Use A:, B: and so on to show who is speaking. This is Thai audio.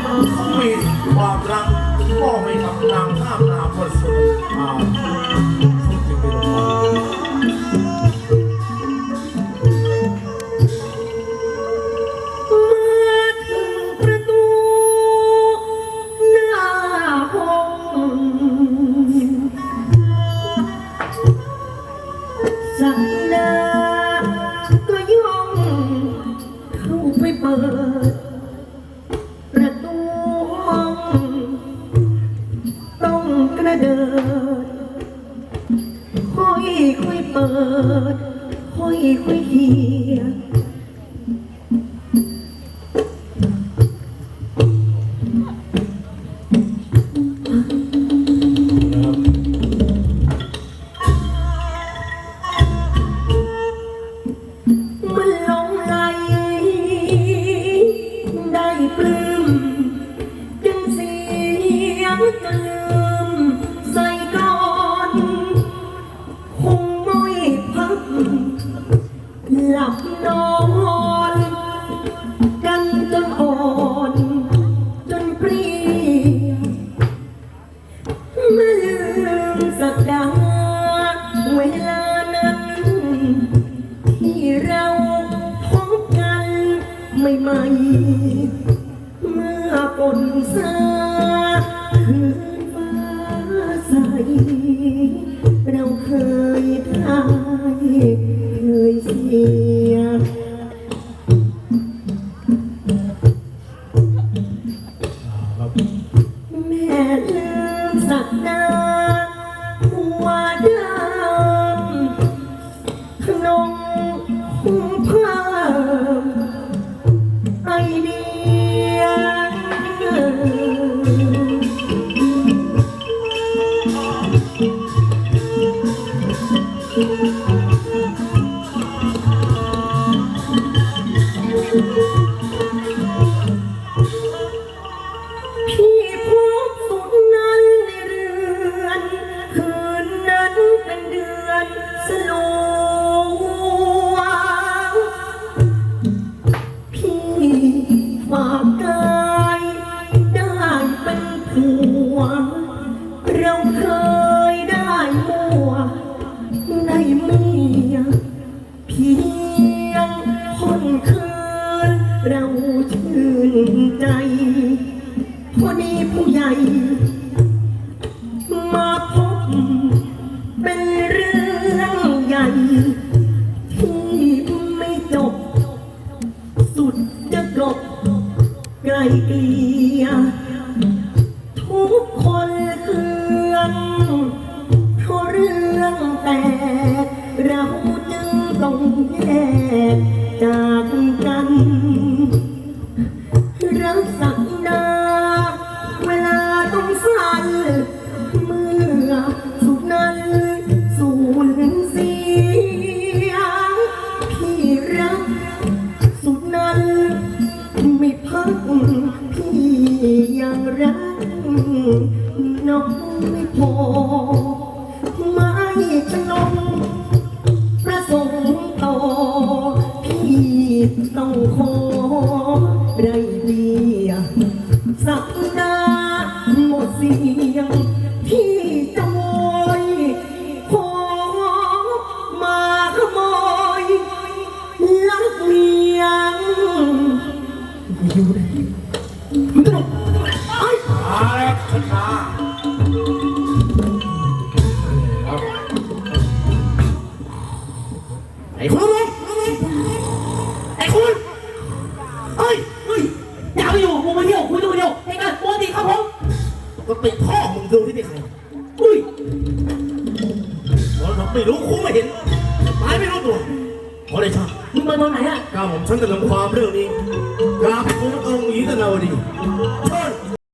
A: เขามีความรักพ่อไม่กับนางข้ามนาคนสุด
B: ระเดิดค่อยค่อยเปิดค่อยค่อยเฮียมันหลงไหลได้ปลื้ หลับนอนกันจนอ่อนจนเพลียไม่ลืมสักดาเวลานั้น ที่เราพบกันใหม่ๆเมื่อฝนซา พี่พบสุดนั้นในเรือน คืนนั้นเป็นเดือนสโลวพี่ฝากกายได้เป็นผัวเราเคยได้มัว ได้เมียเพียงคนคืนเราชื่นใจพอดีผู้ใหญ่ มาพบเป็นเรื่องใหญ่ ที่ไม่จบ สุดจะกลบไกลเกลี่ย เรื่องแต่เราจึงต้องแยกจากกัน รักสักดาเวลาต้องสั่นเมื่อสุขนั้นสูญเสียพี่รัก สุดนั้นไม่พักพี่ยังรักน้องไม่พอ ต้องขอไรเดียสักดาหมดเสียงที่จะโวยขอมาขโมยรักเมียงอยู่ไหนมึงจะหลบไอ้
A: มาแล้วชนะ
B: ไอ้คุณ
A: ก็ติดพ่อมึงดูที่นี่ใคร
B: อุ้ย
A: เพราะเราไม่รู้คุ้ไม่เห็นตายไม่รู้ตัวขอเลยชา
B: มึงมาตอนไหนอะ
A: ก้าวผมฉันจะลงความเรื่องนี้กราบทูลองค์หญิงตนาวดีเชิญ